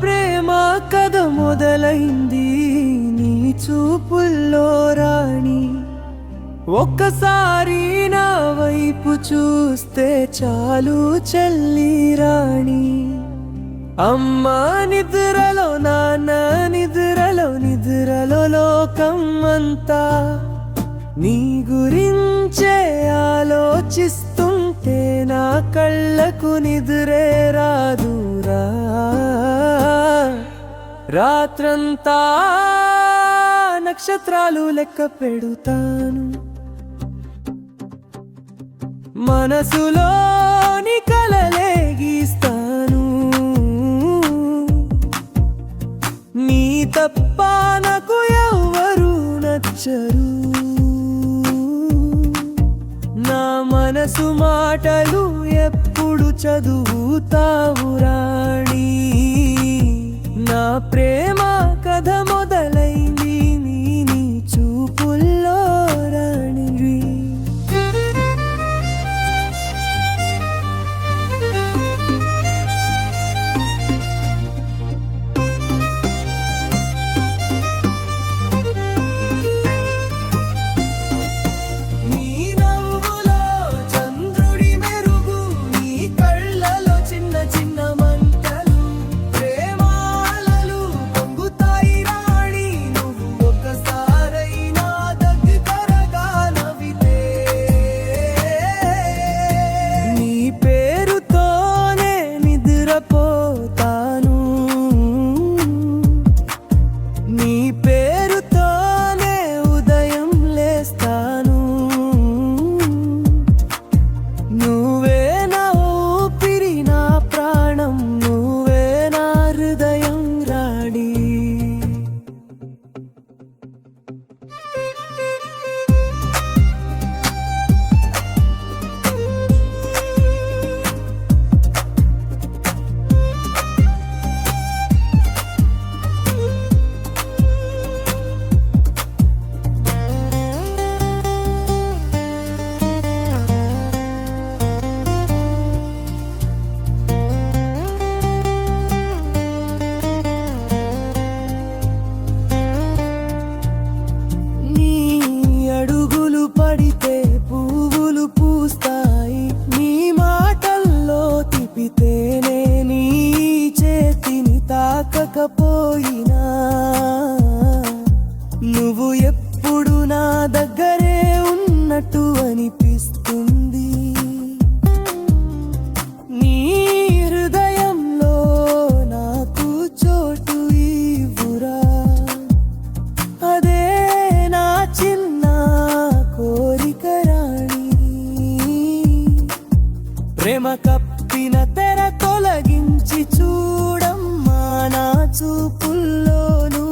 ప్రేమ కథ మొదలైంది. నీ చూపుల్లో రాణి ఒక్కసారి నా వైపు చూస్తే చాలు చెల్లి రాణి. అమ్మ నిద్రలో నాన్న నిద్రలో నిద్రలో లోకం అంతా నీ గురించే ఆలోచిస్తుంటే నా కళ్ళకు నిద్రే రాదురా రాత్రంతా నక్షత్రాలు లెక్క పెడుతాను. మనసులోని కలలే గీస్తాను. నీ తప్ప నాకు ఎవరు నచ్చరు. నా మనసు మాటలు ఎప్పుడు చదువుతావు নিরাপদ తప్పితేనే నీ చేతిని తాకకపోయినా. నువ్వు ఎప్పుడు నా దగ్గరే ఉన్నట్టు అనిపిస్తుంది. నీ హృదయంలో నాకు చోటు ఇవ్వురా. అదే నా చిన్న కోరిక రాణి. ప్రేమ చూపిన తెర తొలగించి చూడమ్మా నా చూపుల్లోనూ